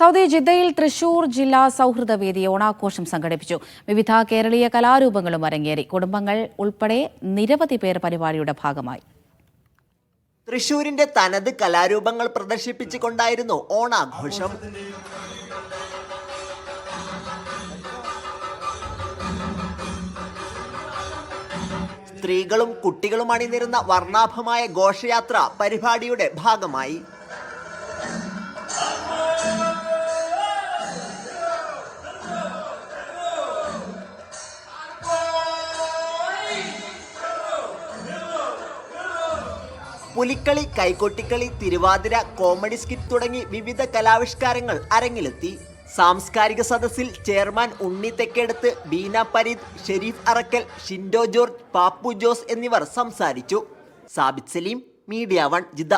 Saudi ജിദ്ദയിൽ തൃശൂർ ജില്ലാ സൗഹൃദ വേദി ഓണാഘോഷം സംഘടിപ്പിച്ചു. വിവിധ കേരളീയ കലാരൂപങ്ങളും അരങ്ങേറി. കുടുംബങ്ങൾ ഉൾപ്പെടെ നിരവധി പേർ പരിപാടിയുടെ ഭാഗമായി. തൃശൂരിന്റെ തനത് കലാരൂപങ്ങൾ പ്രദർശിപ്പിച്ചുകൊണ്ടായിരുന്നു ഓണാഘോഷം. സ്ത്രീകളും കുട്ടികളും അണിനിരുന്ന വർണാഭമായ ഘോഷയാത്ര പരിപാടിയുടെ ഭാഗമായി. പുലിക്കളി കൈകൊട്ടിക്കളി തിരുവാതിര കോമഡി സ്കിറ്റ് തുടങ്ങി വിവിധ കലാവിഷ്കാരങ്ങൾ അരങ്ങിലെത്തി. സാംസ്കാരിക സദസ്സിൽ ചെയർമാൻ ഉണ്ണി തെക്കേടത്ത് ബീന പരീദ് ഷെരീഫ് അറക്കൽ ഷിൻഡോ ജോർജ് പാപ്പു ജോസ് എന്നിവർ സംസാരിച്ചു. Sabith Saleem media one Jeddah